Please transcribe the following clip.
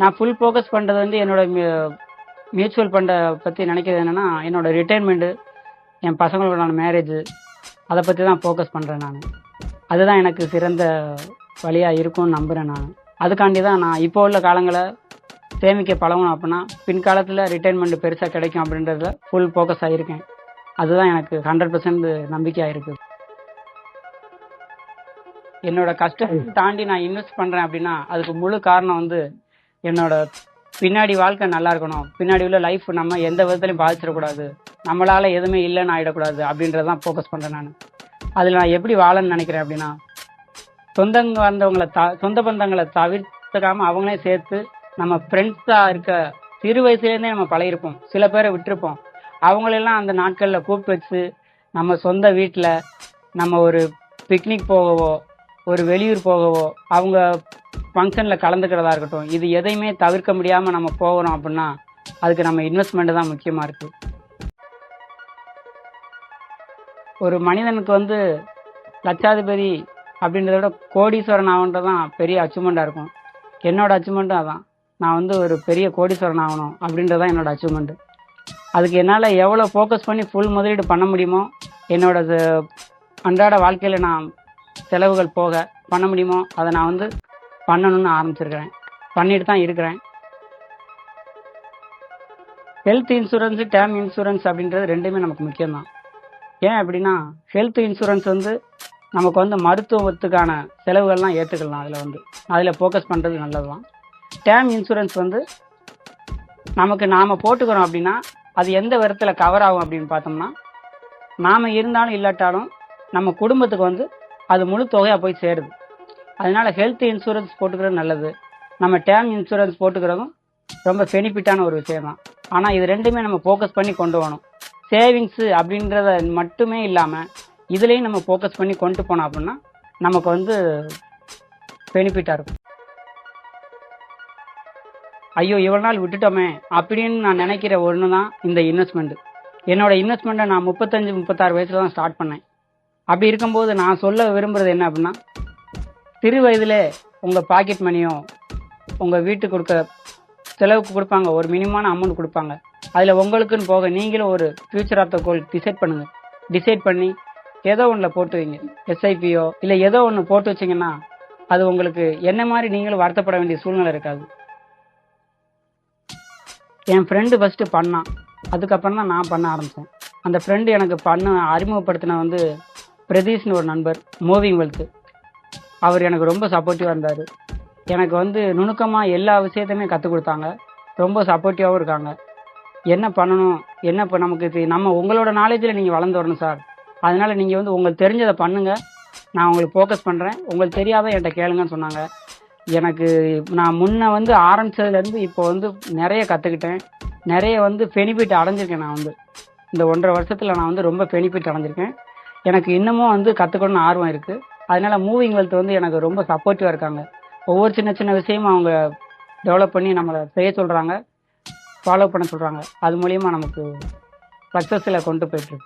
நான் full focus பண்ணுறது வந்து என்னோட மியூச்சுவல் ஃபண்டை பற்றி நினைக்கிறது என்னென்னா என்னோட ரிட்டைர்மெண்ட்டு என் பசங்களோட மேரேஜ் அதை பற்றி தான் ஃபோக்கஸ் பண்ணுறேன் நான். அதுதான் எனக்கு சிறந்த வழியாக இருக்கும்னு நம்புகிறேன் நான். அதுக்காண்டி தான் நான் இப்போ உள்ள காலங்களை சேமிக்க பழகணும் அப்படின்னா பின்காலத்தில் ரிட்டைர்மெண்ட் பெருசாக கிடைக்கும் அப்படின்றதுல ஃபுல் ஃபோக்கஸ் ஆகியிருக்கேன் அதுதான் எனக்கு ஹண்ட்ரட் பர்சன்ட் நம்பிக்கையாக இருக்குது. என்னோட கஷ்டத்தை தாண்டி நான் இன்வெஸ்ட் பண்ணுறேன் அப்படின்னா அதுக்கு முழு காரணம் வந்து என்னோட பின்னாடி வாழ்க்கை நல்லா இருக்கணும். பின்னாடி உள்ள லைஃப் நம்ம எந்த விதத்துலையும் பாதிச்சிடக்கூடாது. நம்மளால எதுவுமே இல்லைன்னு ஆகிடக்கூடாது அப்படின்றதான் ஃபோக்கஸ் பண்ணுறேன் நான். அதில் நான் எப்படி வாழன்னு நினைக்கிறேன் அப்படின்னா சொந்தங்க வந்தவங்களை த சொந்த பந்தங்களை தவிர்த்துக்காம அவங்களே சேர்த்து நம்ம ஃப்ரெண்ட்ஸாக இருக்க சிறு வயசுலேருந்தே நம்ம பழகிருப்போம் சில பேரை விட்டுருப்போம். அவங்களெல்லாம் அந்த நாட்களில் கூப்பிட்டு வச்சு நம்ம சொந்த வீட்டில் நம்ம ஒரு பிக்னிக் போகவோ ஒரு வெளியூர் போகவோ அவங்க ஃபங்க்ஷனில் கலந்துக்கிறதா இருக்கட்டும் இது எதையுமே தவிர்க்க முடியாமல் நம்ம போகிறோம் அப்படின்னா அதுக்கு நம்ம இன்வெஸ்ட்மெண்ட் தான் முக்கியமாக இருக்குது ஒரு மனிதனுக்கு வந்து லட்சாதிபதி அப்படின்றத விட கோடீஸ்வரன் ஆகன்றது தான் பெரிய அச்சீவ்மெண்ட்டாக இருக்கும். என்னோடய அச்சீவ்மெண்ட்டும் அதான். நான் வந்து ஒரு பெரிய கோடீஸ்வரன் ஆகணும் அப்படின்றது தான் என்னோட அச்சீவ்மெண்ட்டு அதுக்கு என்னால் எவ்வளோ ஃபோக்கஸ் பண்ணி ஃபுல் முதலீடு பண்ண முடியுமோ என்னோட அன்றாட வாழ்க்கையில் நான் செலவுகள் போக பண்ண முடியுமோ அதை நான் வந்து பண்ணணும்னு ஆரம்பிச்சிருக்கிறேன். பண்ணிட்டு தான் இருக்கிறேன். ஹெல்த் இன்சூரன்ஸ் டேர்ம் இன்சூரன்ஸ் அப்படின்றது ரெண்டுமே நமக்கு முக்கியம்தான். ஏன் அப்படின்னா ஹெல்த் இன்சூரன்ஸ் வந்து நமக்கு வந்து மருத்துவத்துக்கான செலவுகள்லாம் ஏற்றுக்கலாம் அதில் வந்து. அதில் ஃபோக்கஸ் பண்ணுறது நல்லது தான் டேர்ம் இன்சூரன்ஸ் வந்து நமக்கு நாம் போட்டுக்கிறோம் அப்படின்னா அது எந்த விதத்தில் கவர் ஆகும் அப்படின்னு பார்த்தோம்னா நாம் இருந்தாலும் இல்லாட்டாலும் நம்ம குடும்பத்துக்கு வந்து அது முழு தொகையாக போய் சேருது. அதனால ஹெல்த் இன்சூரன்ஸ் போட்டுக்கிறது நல்லது. நம்ம டேர்ம் இன்சூரன்ஸ் போட்டுக்கிறதும் ரொம்ப பெனிஃபிட்டான ஒரு விஷயம். தான் ஆனால் இது ரெண்டுமே நம்ம ஃபோக்கஸ் பண்ணி கொண்டு வரணும். சேவிங்ஸு அப்படின்றத மட்டுமே இல்லாமல் இதுலேயும் நம்ம ஃபோக்கஸ் பண்ணி கொண்டு போனோம் அப்படின்னா நமக்கு வந்து பெனிஃபிட்டாக இருக்கும். ஐயோ இவ்வளோ நாள் விட்டுட்டோமே அப்படின்னு நான் நினைக்கிற ஒன்று தான் இந்த இன்வெஸ்ட்மெண்ட்டு என்னோடய இன்வெஸ்ட்மெண்ட்டை நான் முப்பத்தஞ்சு முப்பத்தாறு வயசில் தான் ஸ்டார்ட் பண்ணேன். அப்படி இருக்கும்போது நான் சொல்ல விரும்புகிறது என்ன அப்படின்னா சிறு வயதில் உங்கள் பாக்கெட் மணியோ உங்கள் வீட்டுக்கு கொடுக்க செலவுக்கு கொடுப்பாங்க. ஒரு மினிமான அமௌண்ட் கொடுப்பாங்க. அதில் உங்களுக்குன்னு போக நீங்களும் ஒரு future of the goal decide பண்ணுங்கள் டிசைட் பண்ணி ஏதோ ஒன்றில் போட்டு வைங்க. எஸ்ஐபியோ இல்லை ஏதோ ஒன்று போட்டு வச்சிங்கன்னா அது உங்களுக்கு என்ன மாதிரி நீங்களும் வருத்தப்பட வேண்டிய சூழ்நிலை இருக்காது. என் ஃப்ரெண்டு ஃபஸ்ட்டு பண்ணான் அதுக்கப்புறம் தான் நான் பண்ண ஆரம்பித்தேன் அந்த ஃப்ரெண்டு எனக்கு பண்ண அறிமுகப்படுத்தின வந்து பிரதீஷ்னு ஒரு நண்பர் மூவிங் வெல்த்து அவர் எனக்கு ரொம்ப சப்போர்ட்டிவாக இருந்தார். எனக்கு வந்து நுணுக்கமாக எல்லா விஷயத்தையுமே கற்றுக் கொடுத்தாங்க. ரொம்ப சப்போர்ட்டிவாகவும் இருக்காங்க. என்ன பண்ணணும்? என்ன இப்போ நமக்கு இது நம்ம உங்களோட நாலேஜில் நீங்கள் வளர்ந்து வரணும் சார் அதனால் நீங்கள் வந்து உங்களுக்கு தெரிஞ்சதை பண்ணுங்கள் நான் உங்களுக்கு ஃபோக்கஸ் பண்ணுறேன் உங்களுக்கு தெரியாத என்கிட்ட கேளுங்கன்னு சொன்னாங்க. எனக்கு நான் முன்ன வந்து ஆரம்பித்ததுலேருந்து இப்போ வந்து நிறைய கற்றுக்கிட்டேன் நிறைய வந்து பெனிஃபிட் அடைஞ்சிருக்கேன் நான் வந்து. இந்த ஒன்றரை வருஷத்தில் நான் வந்து ரொம்ப பெனிஃபிட் அடைஞ்சிருக்கேன். எனக்கு இன்னமும் வந்து கற்றுக்கணும்னு ஆர்வம் இருக்குது அதனால மூவிங் வெல்த் வந்து எனக்கு ரொம்ப சப்போர்ட்டிவாக இருக்காங்க. ஒவ்வொரு சின்ன சின்ன விஷயமும் அவங்க டெவலப் பண்ணி நம்மளை செய்ய சொல்கிறாங்க ஃபாலோ பண்ண சொல்கிறாங்க அது மூலியமாக நமக்கு சக்ஸஸில் கொண்டு போயிட்டுருக்கு